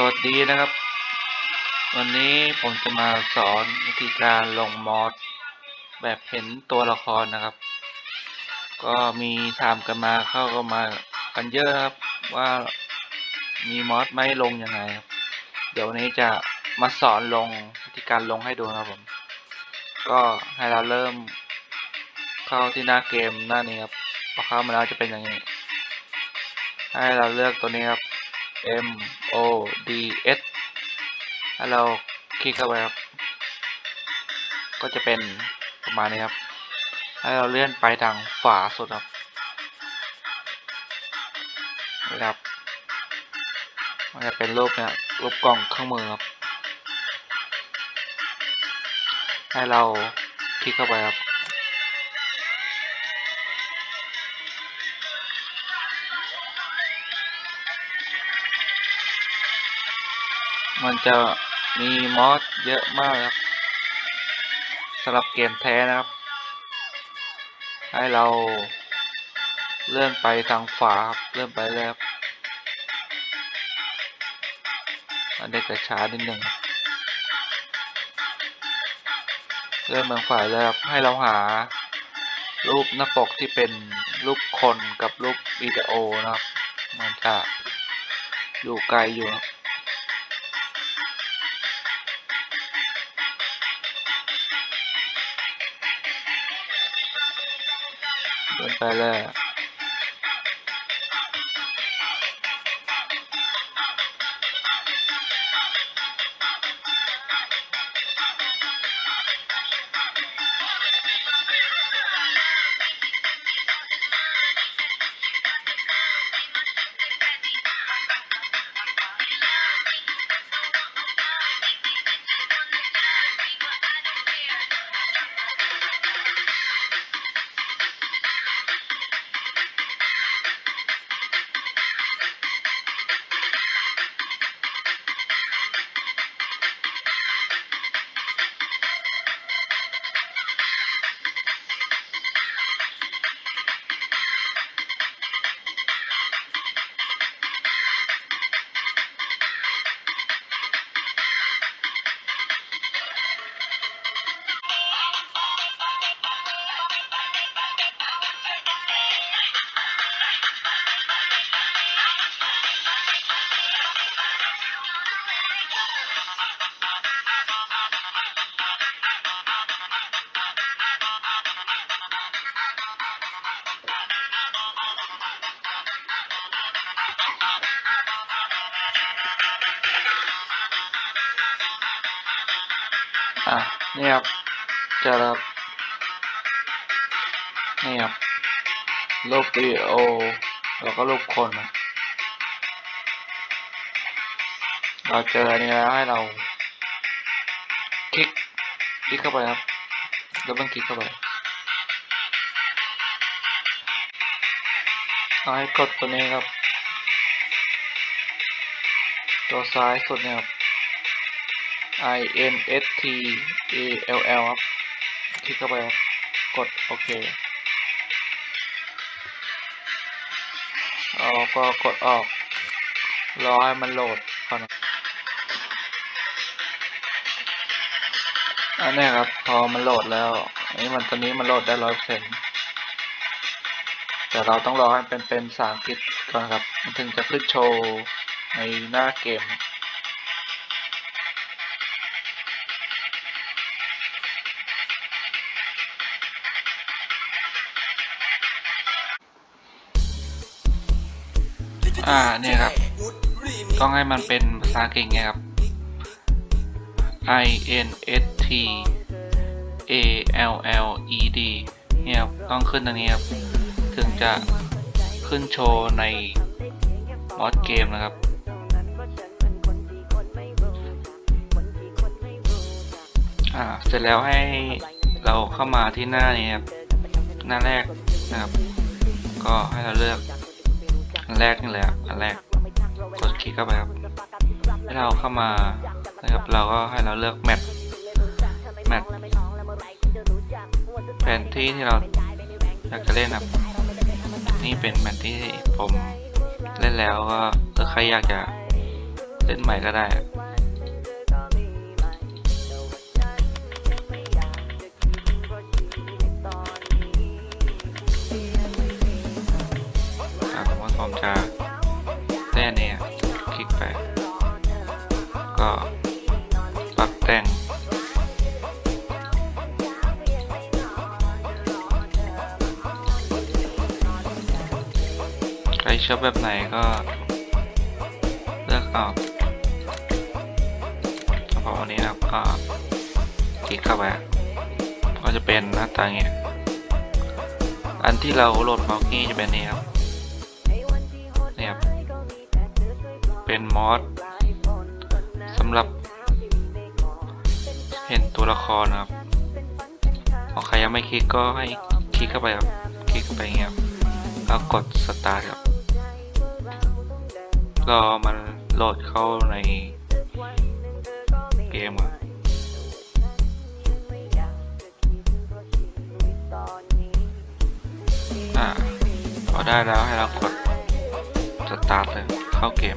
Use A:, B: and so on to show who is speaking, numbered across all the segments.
A: สวัสดีนะครับ วันนี้ผมจะมาสอนวิธีการลงมอสแบบเห็นตัวละครนะครับ ก็มีถามกันมาเข้าก็มากันเยอะครับว่ามีมอสไม่ลงยังไงครับ เดี๋ยววันนี้จะมาสอนลงวิธีการลงให้ดูนะครับผม ก็ให้เราเริ่มเข้าที่หน้าเกมหน้านี้ครับพอเข้ามาแล้วจะเป็นอย่างนี้ ให้เราเลือกตัวนี้ครับ M O D S ถ้าเราคลิกเข้าไปครับ ก็จะเป็นประมาณนี้ครับให้เราเลื่อนไปทางขวาสุดครับนี่ครับ มันจะเป็นรูปเนี่ยรูปกล่องเครื่องมือครับ ให้เราคลิกเข้าไปครับ มันจะมีมอสเยอะมากครับสำหรับเกมแท้นะครับ ให้เราเลื่อนไปทางขวาครับเลื่อนไปเลยครับอันนี้จะช้านิดหนึ่งเลื่อนไปทางขวาเลยครับให้เราหา รูปหน้าปกที่เป็นรูปคนกับรูปวิดีโอนะครับ มันจะอยู่ไกลอยู่นไปเนี่ครับจอแล้วครับนี่ครับรูปวิดีโอแล้วก็รูปคนนะเราเจออันนี้แล้วให้เรา คลิก คลิกเข้าไปครับ แล้วมันคลิกเข้าไปเอาให้กดตัวนี้ครับ ตัวซ้ายสุดเนี่ยครับ I N S T A L L ครับคลิกเข้าไปครับกดโอเคเราก็กดออก รอให้มันโหลดก่อนอันนี้ครับ พอมันโหลดแล้วอันนี้มันตอนนี้มันโหลดได้ร้อยเปอร์เซ็นต์แต่เราต้องรอให้เป็นเป็นภาษาอังกฤษก่อนครับ มันถึงจะขึ้นโชว์ในหน้าเกม อ่าเนี่ยครับ ต้องให้มันเป็นภาษาอังกฤษไงครับ I N S T A L L E D เนี่ยครับต้องขึ้นตรงนี้ครับ ถึงจะขึ้นโชว์ในมอดเกมนะครับอ่าเสร็จแล้วให้เราเข้ามาที่หน้านี้ครับ หน้าแรกนะครับ ก็ให้เราเลือก อันแรกนี่แหละอันแรกกดคลิกเข้าไปครับให้เราเข้ามานะครับเราก็ให้เราเลือกแมปแมปแผนที่ที่เราอยากจะเล่นครับ นี่เป็นแผนที่ผมเล่นแล้วก็ถ้าใครอยากจะเล่นใหม่ก็ได้ ชอบแบบไหนก็เลือกเอาเฉพาะวันนี้นะครับก็คลิกเข้าไปก็จะเป็นหน้าตาเงี้ยอันที่เราโหลดมาเมื่อกี้จะเป็นนี่ครับเนี่ยครับ เป็นมอสสำหรับ เห็นตัวละครนะครับของใครยังไม่คลิกก็ให้คลิกเข้าไปครับ คลิกเข้าไปเงี้ยครับแล้วกดสตาร์ทครับ รอมันโหลดเข้าในเกมอะอ่าพอได้แล้วให้เรากดสตาร์ทเลยเข้าเกม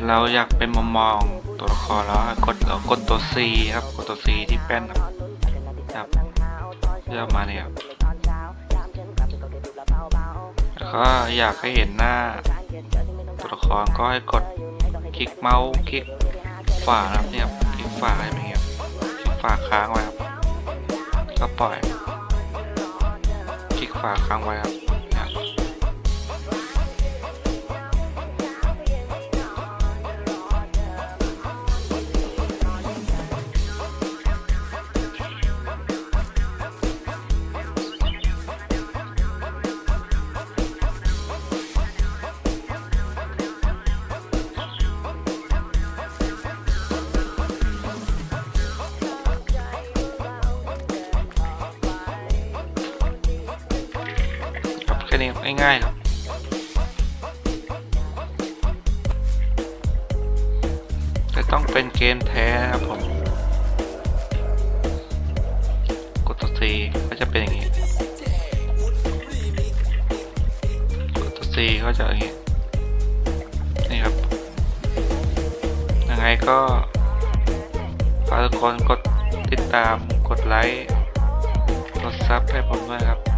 A: ถ้าเราอยากเป็นมุมมองตัวละครแล้วกดเรากดตัว C ครับกดตัว C ที่แป้นครับครับเลือมาเนี่ยครับแล้วก็อยากให้เห็นหน้า ตัวละครก็ให้กดคลิกเมาส์คลิกฝาครับเนี่ยครับคลิกฝาให้เป็นอย่างเงี้ยบคลิกฝาค้างไว้ครับก็ปล่อย คลิกฝาค้างไว้ครับ ง่ายๆครับแต่ต้องเป็นเกมแท้นะครับผม กดตัว C ก็จะเป็นอย่างนี้ กดตัว C ก็จะอย่างนี้ นี่ครับ ยังไงก็ฝากทุกคนกดติดตาม กดไลค์ กดซับให้ผมด้วยครับ